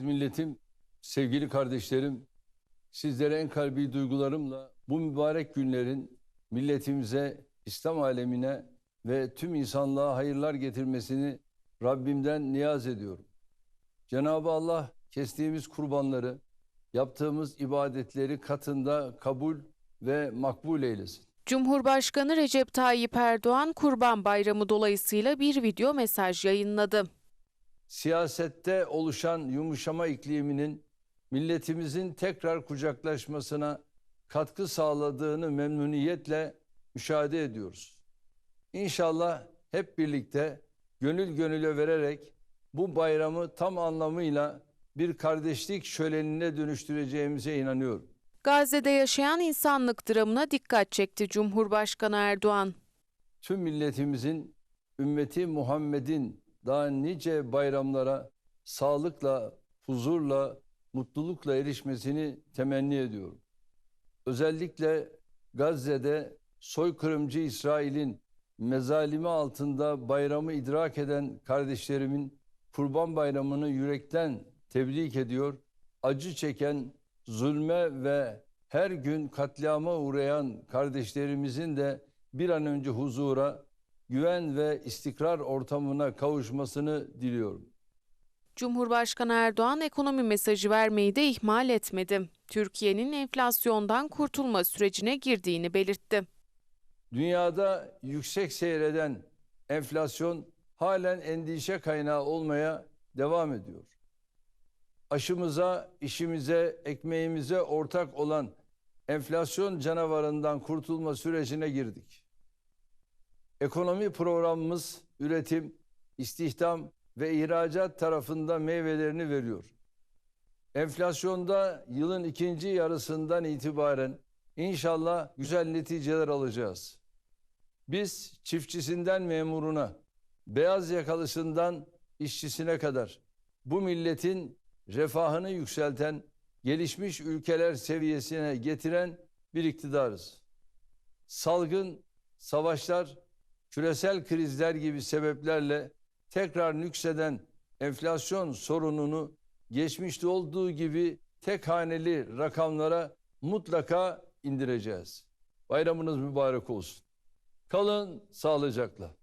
Aziz milletim, sevgili kardeşlerim, sizlere en kalbi duygularımla bu mübarek günlerin milletimize, İslam alemine ve tüm insanlığa hayırlar getirmesini Rabbimden niyaz ediyorum. Cenab-ı Allah kestiğimiz kurbanları, yaptığımız ibadetleri katında kabul ve makbul eylesin. Cumhurbaşkanı Recep Tayyip Erdoğan Kurban Bayramı dolayısıyla bir video mesaj yayınladı. Siyasette oluşan yumuşama ikliminin milletimizin tekrar kucaklaşmasına katkı sağladığını memnuniyetle müşahede ediyoruz. İnşallah hep birlikte gönül gönüle vererek bu bayramı tam anlamıyla bir kardeşlik şölenine dönüştüreceğimize inanıyorum. Gazze'de yaşayan insanlık dramına dikkat çekti Cumhurbaşkanı Erdoğan. tüm milletimizin, ümmeti Muhammed'in daha nice bayramlara sağlıkla, huzurla, mutlulukla erişmesini temenni ediyorum. Özellikle Gazze'de soykırımcı İsrail'in mezalimi altında bayramı idrak eden kardeşlerimin Kurban Bayramı'nı yürekten tebrik ediyor. Acı çeken, zulme ve her gün katliama uğrayan kardeşlerimizin de bir an önce huzura, güven ve istikrar ortamına kavuşmasını diliyorum. Cumhurbaşkanı Erdoğan ekonomi mesajı vermeyi de ihmal etmedi. Türkiye'nin enflasyondan kurtulma sürecine girdiğini belirtti. Dünyada yüksek seyreden enflasyon halen endişe kaynağı olmaya devam ediyor. Aşımıza, işimize, ekmeğimize ortak olan enflasyon canavarından kurtulma sürecine girdik. Ekonomi programımız üretim, istihdam ve ihracat tarafında meyvelerini veriyor. Enflasyonda yılın ikinci yarısından itibaren inşallah güzel neticeler alacağız. Biz çiftçisinden memuruna, beyaz yakalısından işçisine kadar bu milletin refahını yükselten, gelişmiş ülkeler seviyesine getiren bir iktidarız. Salgın, savaşlar, küresel krizler gibi sebeplerle tekrar nükseden enflasyon sorununu geçmişte olduğu gibi tek haneli rakamlara mutlaka indireceğiz. Bayramınız mübarek olsun. Kalın sağlıcakla.